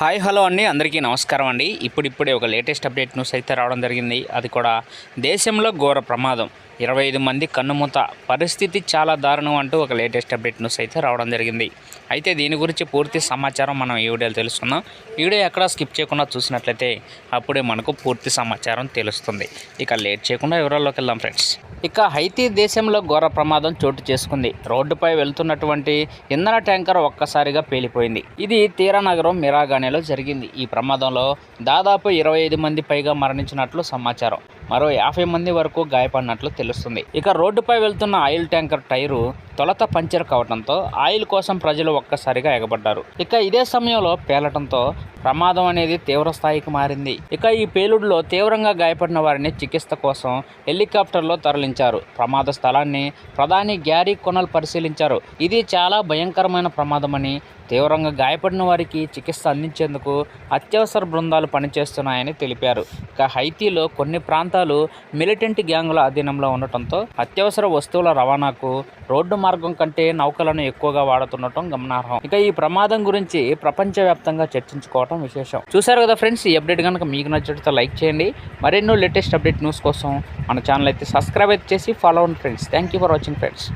Hi hello అండి. అందరికీ నమస్కారం అండి. ఇప్పుడిప్పుడే ఒక లేటెస్ట్ అప్డేట్ న్యూస్ అయితే రావడం జరిగింది. అది కూడా దేశంలో ఘోర ప్రమాదం. ఇరవై ఐదు మంది కన్నుమూత పరిస్థితి చాలా దారుణం అంటూ ఒక లేటెస్ట్ అప్డేట్ న్యూస్ అయితే రావడం జరిగింది. అయితే దీని గురించి పూర్తి సమాచారం మనం ఈ వీడియోలో తెలుసుకుందాం. వీడియో ఎక్కడ స్కిప్ చేయకుండా చూసినట్లయితే అప్పుడే మనకు పూర్తి సమాచారం తెలుస్తుంది. ఇక లేట్ చేయకుండా వివరాల్లోకి వెళ్దాం ఫ్రెండ్స్. ఇక హైతీ దేశంలో ఘోర ప్రమాదం చోటు చేసుకుంది. రోడ్డుపై వెళ్తున్నటువంటి ఇంధన ట్యాంకర్ ఒక్కసారిగా పేలిపోయింది. ఇది తీరనగరం మిరాగానేలో జరిగింది. ఈ ప్రమాదంలో దాదాపు ఇరవై ఐదు మంది పైగా మరణించినట్లు సమాచారం. మరో యాభై మంది వరకు గాయపడినట్లు తెలుస్తుంది. ఇక రోడ్డుపై వెళ్తున్న ఆయిల్ ట్యాంకర్ టైరు తొలత పంచర్ కావడంతో ఆయిల్ కోసం ప్రజలు ఒక్కసారిగా ఎగబడ్డారు. ఇక ఇదే సమయంలో పేలటంతో ప్రమాదం అనేది తీవ్ర స్థాయికి మారింది. ఇక ఈ పేలుడులో తీవ్రంగా గాయపడిన వారిని చికిత్స కోసం హెలికాప్టర్లో తరలించారు. ప్రమాద స్థలాన్ని ప్రధాని గ్యారీ కొనల్ పరిశీలించారు. ఇది చాలా భయంకరమైన ప్రమాదమని తీవ్రంగా గాయపడిన వారికి చికిత్స అందించేందుకు అత్యవసర బృందాలు పనిచేస్తున్నాయని తెలిపారు. ఇక హైతీలో కొన్ని ప్రాంతాలు మిలిటెంట్ గ్యాంగుల అధీనంలో ఉండటంతో అత్యవసర వస్తువుల రవాణాకు రోడ్డు మార్గం కంటే నౌకలను ఎక్కువగా వాడుతుండటం గమనార్హం. ఇక ఈ ప్రమాదం గురించి ప్రపంచవ్యాప్తంగా చర్చించుకోవటం విశేషం. చూసారు కదా ఫ్రెండ్స్ ఈ అప్డేట్ కనుక మీకు నచ్చితే లైక్ చేయండి. మరెన్నో లేటెస్ట్ అప్డేట్ న్యూస్ కోసం మన ఛానల్ అయితే సబ్స్క్రైబ్ అయితే చేసి ఫాలో అవ్వండి friends. Thank you for watching friends